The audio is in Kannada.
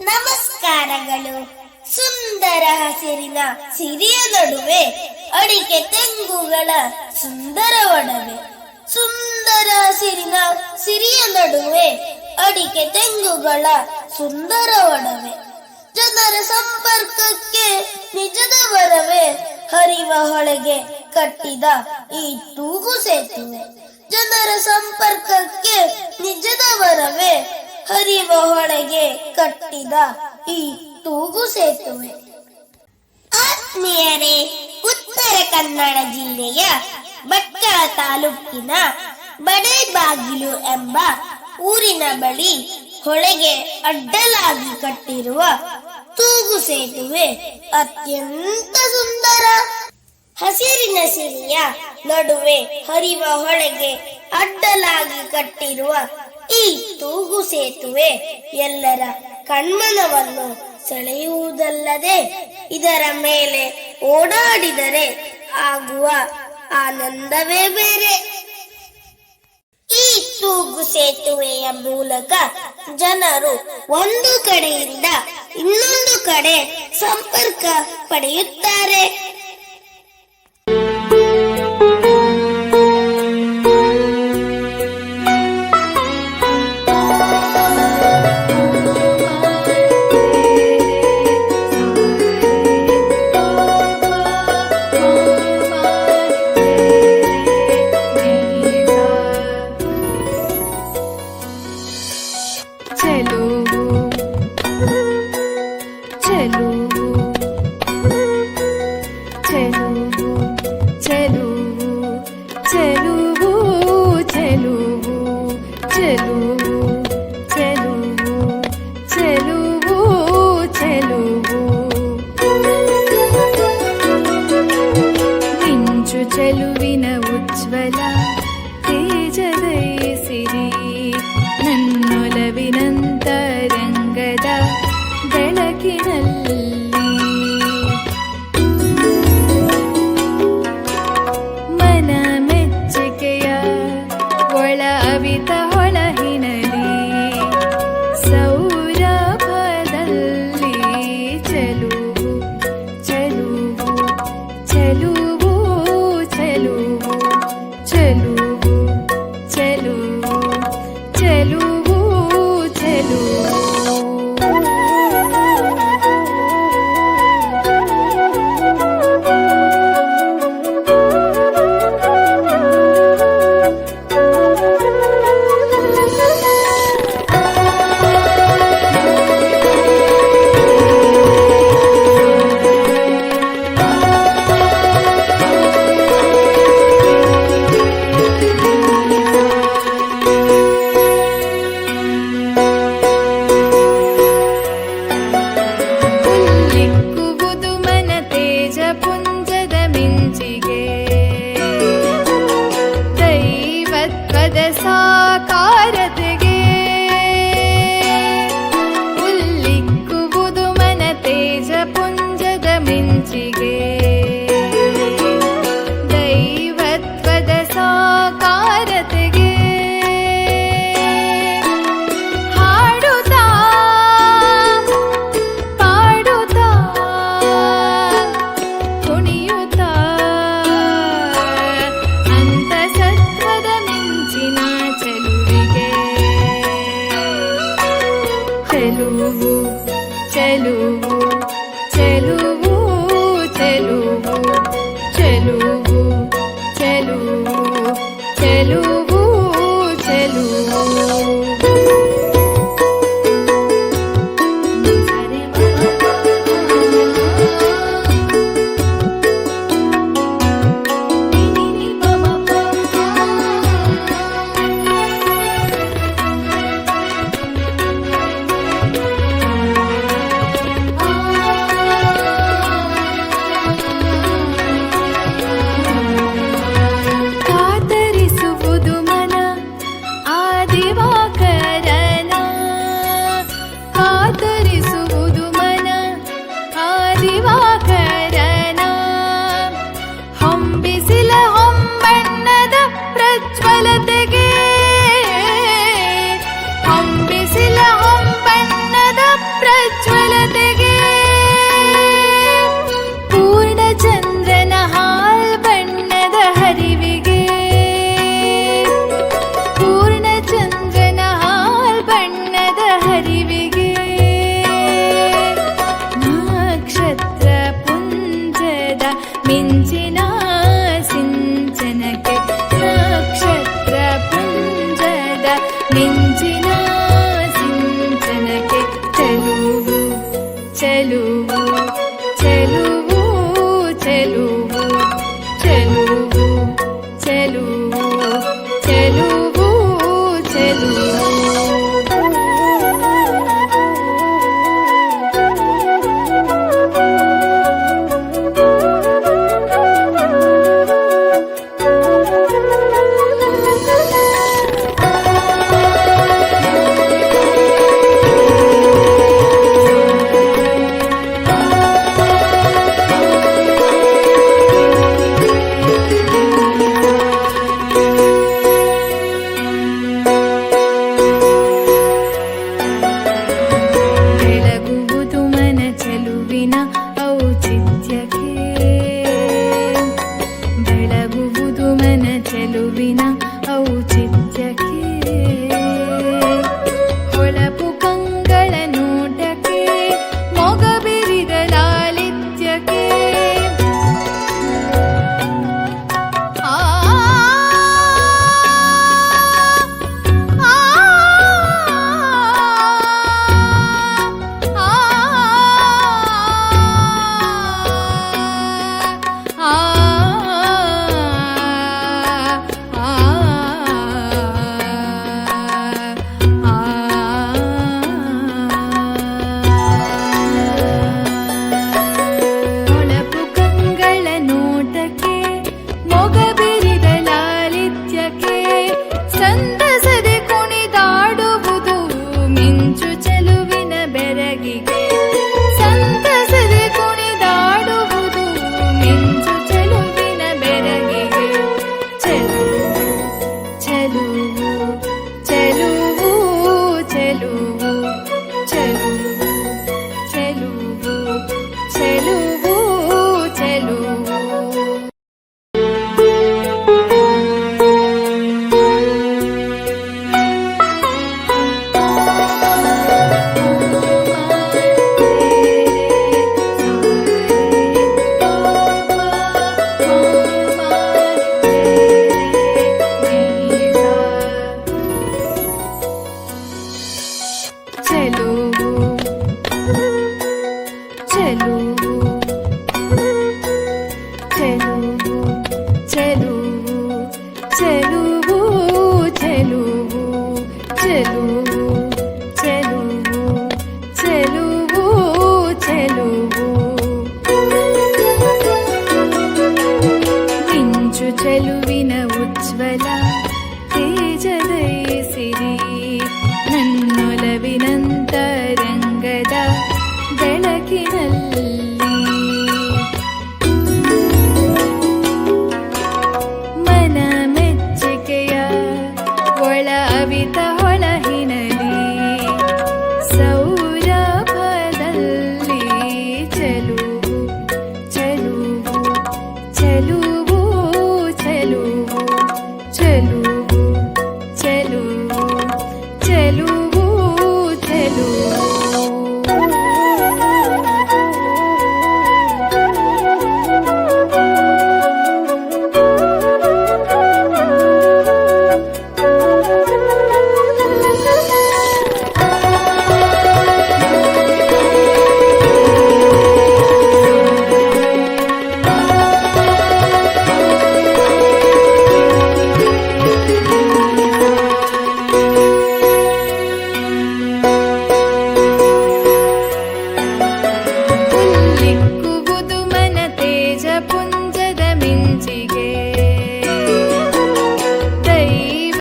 ನಮಸ್ಕಾರಗಳು. ಸುಂದರ ಹಸಿರಿನ ಸಿರಿಯ ನಡುವೆ, ಅಡಿಕೆ ತೆಂಗುಗಳ ಸುಂದರ ಒಡವೆ. ಸುಂದರ ಹಸಿರಿನ ಸಿರಿಯ ನಡುವೆ, ಅಡಿಕೆ ತೆಂಗುಗಳ ಸುಂದರ ಒಡವೆ. ಜನರ ಸಂಪರ್ಕಕ್ಕೆ ನಿಜದ ವರವೇ, ಹರಿವ ಹೊಳೆಗೆ ಕಟ್ಟಿದ ಈ ತೂಗು ಸೇತುವೆ. ಜನರ ಸಂಪರ್ಕಕ್ಕೆ ನಿಜದ ವರವೇ ಹರಿವ ಹೊಳೆಗೆ ಕಟ್ಟಿದ ಈ ತೂಗು ಸೇತುವೆ. ಆತ್ಮೀಯರೇ, ಉತ್ತರ ಕನ್ನಡ ಜಿಲ್ಲೆಯ ಭಟ್ಕಳ ತಾಲೂಕಿನ ಬಡೇಬಾಗಿಲು ಎಂಬ ಊರಿನ ಬಳಿ ಹೊಳೆಗೆ ಅಡ್ಡಲಾಗಿ ಕಟ್ಟಿರುವ ತೂಗು ಸೇತುವೆ ಅತ್ಯಂತ ಸುಂದರ. ಹಸಿರಿನ ಸಿರಿಯ ನಡುವೆ ಹರಿವ ಹೊಳೆಗೆ ಅಡ್ಡಲಾಗಿ ಕಟ್ಟಿರುವ ಈ ತೂಗು ಸೇತುವೆ ಎಲ್ಲರ ಕಣ್ಮನವನ್ನು ಸೆಳೆಯುವುದಲ್ಲದೆ ಇದರ ಮೇಲೆ ಓಡಾಡಿದರೆ ಆಗುವ ಆನಂದವೇ ಬೇರೆ. ಈ ತೂಗು ಸೇತುವೆಯ ಮೂಲಕ ಜನರು ಒಂದು ಕಡೆಯಿಂದ ಇನ್ನೊಂದು ಕಡೆ ಸಂಪರ್ಕ ಪಡೆಯುತ್ತಾರೆ. ಚೆಲುವಿನ ಉಜ್ವಲ ತೇಜದಯಸಿರಿ ನನ್ನೊಲವಿನಂತರಂಗದ ಬೆಳಕಿನಲ್ಲಿ ಮನ ಮೆಚ್ಚುಗೆಯ ಒಳ ಅವಿತ 明知。